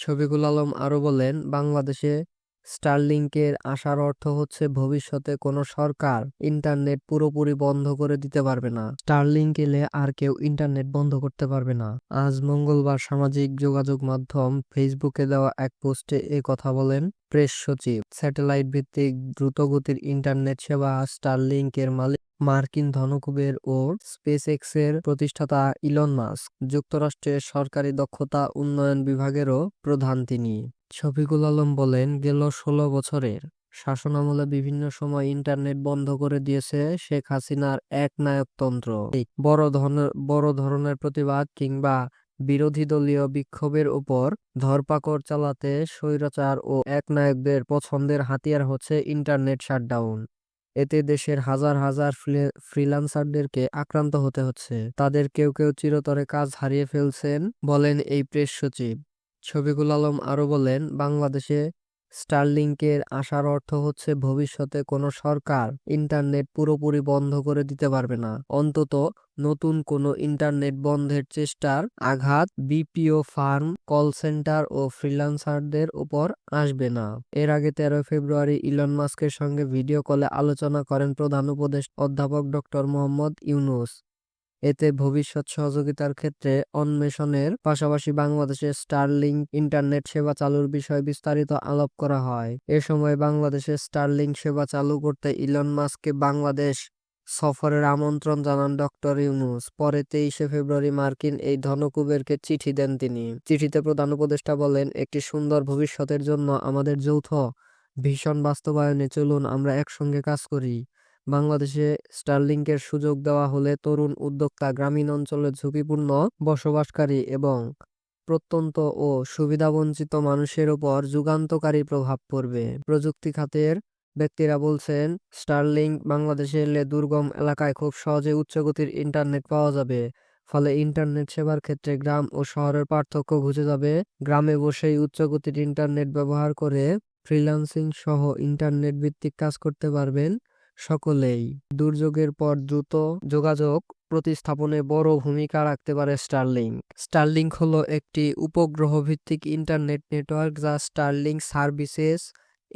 শফিকুল আলম আরও বলেন, বাংলাদেশে স্টারলিংকের আসার অর্থ হচ্ছে ভবিষ্যতে কোনো সরকার ইন্টারনেট পুরোপুরি বন্ধ করে দিতে পারবে না। স্টারলিংক এলে আর কেউ ইন্টারনেট বন্ধ করতে পারবে না। আজ মঙ্গলবার সামাজিক যোগাযোগ মাধ্যম ফেসবুকে দেওয়া এক পোস্টে এ কথা বলেন প্রেস সচিব। স্যাটেলাইট ভিত্তিক দ্রুতগতির ইন্টারনেট সেবা স্টারলিংকের মালিক মার্কিন ধনকুবের ও স্পেসএক্সের প্রতিষ্ঠাতা ইলন মাস্ক। যুক্তরাষ্ট্রের সরকারি দক্ষতা উন্নয়ন বিভাগেরও প্রধান তিনি। শফিকুল আলম বলেন, গেল ষোলো বছরের শাসনামলে বিভিন্ন সময় ইন্টারনেট বন্ধ করে দিয়েছে শেখ হাসিনার এক নায়কতন্ত্র বড় ধরনের বড় ধরনের প্রতিবাদ কিংবা বিরোধীদলীয় বিক্ষোভের উপর ধরপাকড় চালাতে স্বৈরাচার ও একনায়কদের পছন্দের হাতিয়ার হচ্ছে ইন্টারনেট শাটডাউন। এতে দেশের হাজার হাজার ফ্রিল্যান্সারদেরকে আক্রান্ত হতে হচ্ছে। তাদের কেউ কেউ চিরতরে কাজ হারিয়ে ফেলছেন, বলেন এই প্রেস সচিব। শফিকুল আলম আরও বলেন, বাংলাদেশে স্টারলিংকের আসার অর্থ হচ্ছে ভবিষ্যতে কোনো সরকার ইন্টারনেট পুরোপুরি বন্ধ করে দিতে পারবে না। অন্তত নতুন কোনো ইন্টারনেট বন্ধের চেষ্টার আঘাত বিপিও ফার্ম, কল সেন্টার ও ফ্রিল্যান্সারদের উপর আসবে না। এর আগে তেরো ফেব্রুয়ারি ইলন মাস্কের সঙ্গে ভিডিও কলে আলোচনা করেন প্রধান উপদেষ্টা অধ্যাপক ডক্টর মোহাম্মদ ইউনূস। এতে ভবিষ্যৎ সহযোগিতার ক্ষেত্রে অন্বেষণের পাশাপাশি বাংলাদেশে স্টারলিংক ইন্টারনেট সেবা চালুর বিষয়ে বিস্তারিত আলাপ করা হয়। এ সময় বাংলাদেশে স্টারলিংক সেবা চালু করতে ইলন মাস্ককে বাংলাদেশ সফরের আমন্ত্রণ জানান ডক্টর ইউনুস পরে তেইশে ফেব্রুয়ারি মার্কিন এই ধনকুবেরকে চিঠি দেন তিনি। চিঠিতে প্রধান উপদেষ্টা বলেন, একটি সুন্দর ভবিষ্যতের জন্য আমাদের যৌথ ভীষণ বাস্তবায়নে চলুন আমরা একসঙ্গে কাজ করি। বাংলাদেশে স্টারলিংকের সুযোগ দেওয়া হলে তরুণ উদ্যোক্তা, গ্রামীণ অঞ্চলের ঝুঁকিপূর্ণ বসবাসকারী এবং প্রত্যন্ত ও সুবিধাবঞ্চিত মানুষের ওপর যুগান্তকারী প্রভাব পড়বে। প্রযুক্তি খাতের ব্যক্তিরা বলছেন, স্টারলিংক বাংলাদেশে এলে দুর্গম এলাকায় খুব সহজে উচ্চগতির ইন্টারনেট পাওয়া যাবে। ফলে ইন্টারনেট সেবার ক্ষেত্রে গ্রাম ও শহরের পার্থক্য ঘুচে যাবে। গ্রামে বসেই উচ্চগতির ইন্টারনেট ব্যবহার করে ফ্রিল্যান্সিং সহ ইন্টারনেট ভিত্তিক কাজ করতে পারবেন সকলেই। দুর্যোগের পর দ্রুত যোগাযোগ প্রতিস্থাপনে বড় ভূমিকা রাখতে পারে স্টারলিংক। স্টারলিংক হল একটি উপগ্রহ ভিত্তিক ইন্টারনেট নেটওয়ার্ক যা স্টারলিংক সার্ভিসেস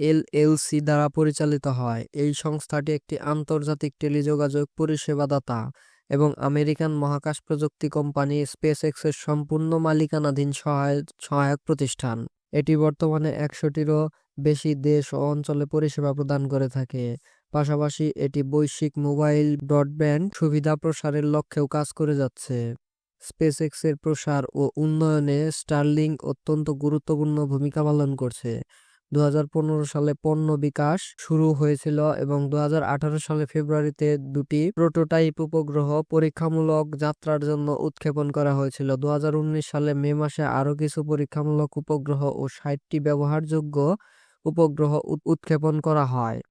এলএলসি দ্বারা পরিচালিত হয়। এই সংস্থাটি একটি আন্তর্জাতিক টেলিযোগাযোগ পরিষেবা দাতা এবং আমেরিকান মহাকাশ প্রযুক্তি কোম্পানি স্পেস এক্সের সম্পূর্ণ মালিকানাধীন সহায়ক প্রতিষ্ঠান। এটি বর্তমানে একশোটিরও বেশি দেশ ও অঞ্চলে পরিষেবা প্রদান করে থাকে। পাশাপাশি এটি বৈশ্বিক মোবাইল ব্রডব্যান্ড সুবিধা প্রসারের লক্ষ্যেও কাজ করে যাচ্ছে। স্পেসএক্সের প্রসার ও উন্নয়নে স্টারলিংক অত্যন্ত গুরুত্বপূর্ণ ভূমিকা পালন করছে। দু হাজার পনেরো সালে পণ্য বিকাশ শুরু হয়েছিল এবং দু হাজার আঠারো সালে ফেব্রুয়ারিতে দুটি প্রোটোটাইপ উপগ্রহ পরীক্ষামূলক যাত্রার জন্য উৎক্ষেপণ করা হয়েছিল। দু হাজার উনিশ সালে মে মাসে আরও কিছু পরীক্ষামূলক উপগ্রহ ও ষাটটি ব্যবহারযোগ্য উপগ্রহ উৎক্ষেপণ করা হয়।